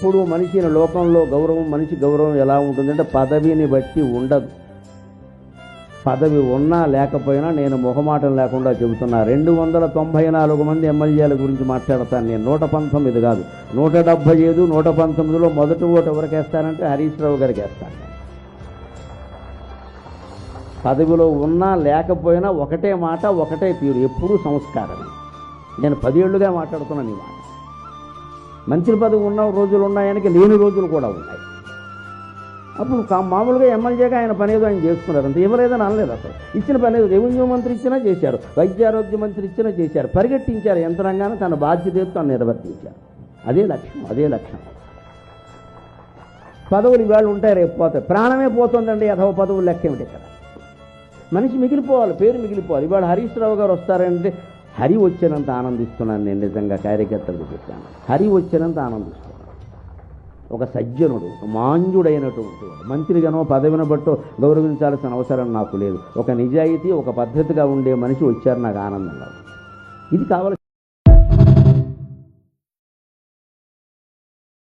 ఇప్పుడు మనిషిని లోకంలో గౌరవం మనిషి గౌరవం ఎలా ఉంటుందంటే పదవిని బట్టి ఉండదు. పదవి ఉన్నా లేకపోయినా నేను మొహమాటం లేకుండా చెబుతున్నా. రెండు వందల తొంభై నాలుగు మంది ఎమ్మెల్యేల గురించి మాట్లాడతాను నేను. నూట పంతొమ్మిది కాదు. నూట డెబ్భై ఐదు నూట పంతొమ్మిదిలో మొదటి ఓటు ఎవరికి వేస్తానంటే హరీష్ రావు గారికి వేస్తాను. పదవిలో ఉన్నా లేకపోయినా ఒకటే మాట ఒకటే తీరు. ఎప్పుడూ సంస్కారం. నేను పదేళ్ళుగా మాట్లాడుతున్నాను ఈ మాట. మంత్రి పదవి ఉన్న రోజులు ఉన్నాయనికి లేని రోజులు కూడా ఉన్నాయి. అప్పుడు మామూలుగా ఎమ్మెల్యేగా ఆయన పని ఏదో ఆయన చేసుకున్నారు. అంత ఇవ్వలేదని అనలేదు అసలు. ఇచ్చిన పని ఏదో రెవెన్యూ మంత్రి ఇచ్చినా చేశారు. వైద్య ఆరోగ్య మంత్రి ఇచ్చినా చేశారు. పరిగెట్టించారు యంత్రాంగాన్ని. తన బాధ్యతతో తను నిర్వర్తించారు. అదే లక్ష్యం అదే లక్ష్యం. పదవులు ఇవాళ ఉంటాయి రేపు పోతాయి. ప్రాణమే పోతుందండి అథవ పదవులు లెక్క ఏమిటి ఇక్కడ? మనిషి మిగిలిపోవాలి పేరు మిగిలిపోవాలి. ఇవాళ హరీష్ రావు గారు వస్తారంటే హరి వచ్చినంత ఆనందిస్తున్నాను నేను నిజంగా కార్యకర్తలకు చెప్పాను. హరి వచ్చినంత ఆనందిస్తున్నాను. ఒక సజ్జనుడు మాంజుడైనటువంటి మంత్రిగానో పదవిని బట్టో గౌరవించాల్సిన అవసరం నాకు లేదు. ఒక నిజాయితీ ఒక పద్ధతిగా ఉండే మనిషి వచ్చారు నాకు ఆనందంగా ఇది కావాలి